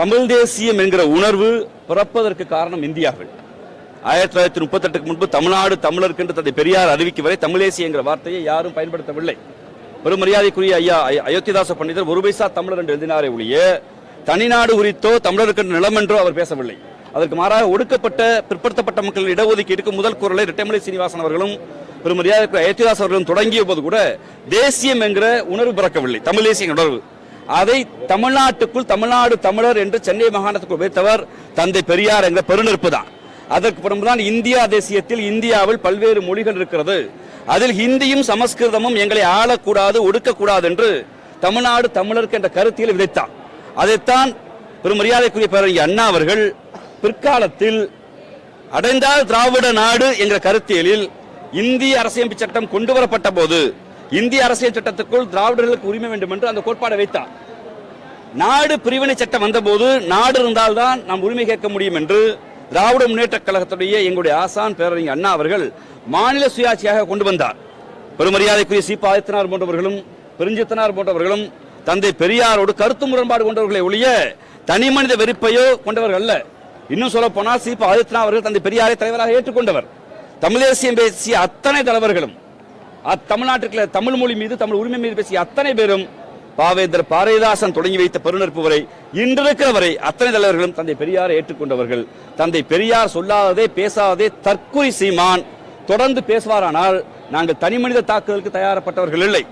தமிழ் தேசியம் என்கிற உணர்வு பிறப்பதற்கு காரணம் இந்தியாவில். ஆயிரத்தி தொள்ளாயிரத்தி முப்பத்தெட்டுக்கு முன்பு தமிழ்நாடு தமிழருக்கு என்று தந்தை பெரியார் அறிவிக்கும் வரை தமிழ் தேசியம் என்கிற வார்த்தையை யாரும் பயன்படுத்தவில்லை. ஒரு மரியாதைக்குரிய ஐயா அயோத்திதாச பண்டிதர் ஒரு பைசா தமிழர் என்று எழுதினாரே ஒழிய தனிநாடு குறித்தோ தமிழருக்கு நிலம் என்றோ அவர் பேசவில்லை. அதற்கு மாறாக ஒடுக்கப்பட்ட பிற்படுத்தப்பட்ட மக்களின் இடஒதுக்கீட்டுக்கு முதல் குரலை இரட்டைமலை சீனிவாசன் அவர்களும் ஒரு மரியாதைக்குரிய அயோத்திதாஸ் அவர்களும் தொடங்கிய போது கூட தேசியம் என்கிற உணர்வு பிறக்கவில்லை. தமிழ் தேசிய உணர்வு. அதை தமிழ்நாட்டுக்குள் தமிழ்நாடு தமிழர் என்று சென்னை மாகாணத்துக்கு வைத்தவர் தந்தை பெரியார் என்ற பெருநெருப்பு தான் அதற்கு பிறகுதான் இந்தியா தேசியத்தில் இந்தியாவில் பல்வேறு மொழிகள் இருக்கிறது. அதில் ஹிந்தியும் சமஸ்கிருதமும் எங்களை ஆளக்கூடாது ஒடுக்கக்கூடாது என்று தமிழ்நாடு தமிழருக்கு என்ற கருத்தியில் விதைத்தார் அதைத்தான் பெரும் மரியாதைக்குரிய பேரறிஞர் அண்ணா அவர்கள் பிற்காலத்தில் அடைந்தால் திராவிட நாடு என்ற கருத்தியலில் இந்திய அரசியமைப்பு சட்டம் கொண்டு வரப்பட்ட போது இந்திய அரசியல் சட்டத்துக்குள் திராவிடர்களுக்கு உரிமை வேண்டும் என்று அந்த கோட்பாடை வைத்தார் நாடு பிரிவினை சட்டம் வந்தபோது நாடு இருந்தால்தான் நாம் உரிமை கேட்க முடியும் என்று திராவிட முன்னேற்ற கழகத்துடைய எங்களுடைய ஆசான் பேரறிஞர் அண்ணா அவர்கள் மாநில சுயாட்சியாக கொண்டு வந்தார். பெருமரியாதைக்குரிய சீபா ஆதித்தனார் போன்றவர்களும் பெருஞ்சித்தனார் போன்றவர்களும் தந்தை பெரியாரோடு கருத்து முரண்பாடு கொண்டவர்களை ஒழிய தனி மனித வெறுப்பையோ கொண்டவர்கள் அல்ல. இன்னும் சொல்ல போனால் சீபா ஆதித்தனார் அவர்கள் தந்தை பெரியாரை தலைவராக ஏற்றுக்கொண்டவர். தமிழ் தேசியம் பேசிய அத்தனை தலைவர்களும் அத்தமிழ்நாட்டுக்குள்ள தமிழ் மொழி மீது தமிழ் உரிமை மீது பேசிய அத்தனை பேரும் பாவேந்தர் பாரதிதாசன் தொடங்கி வைத்த பெருநெருப்பு வரை இன்றிருக்கிற வரை அத்தனை தலைவர்களும் தந்தை பெரியாரை ஏற்றுக்கொண்டவர்கள். தந்தை பெரியார் சொல்லாததே பேசாததே தற்குறி சீமான். தொடர்ந்து பேசுவாரானால் நாங்கள் தனி மனித தாக்குதலுக்கு தயாரப்பட்டவர்கள் இல்லை.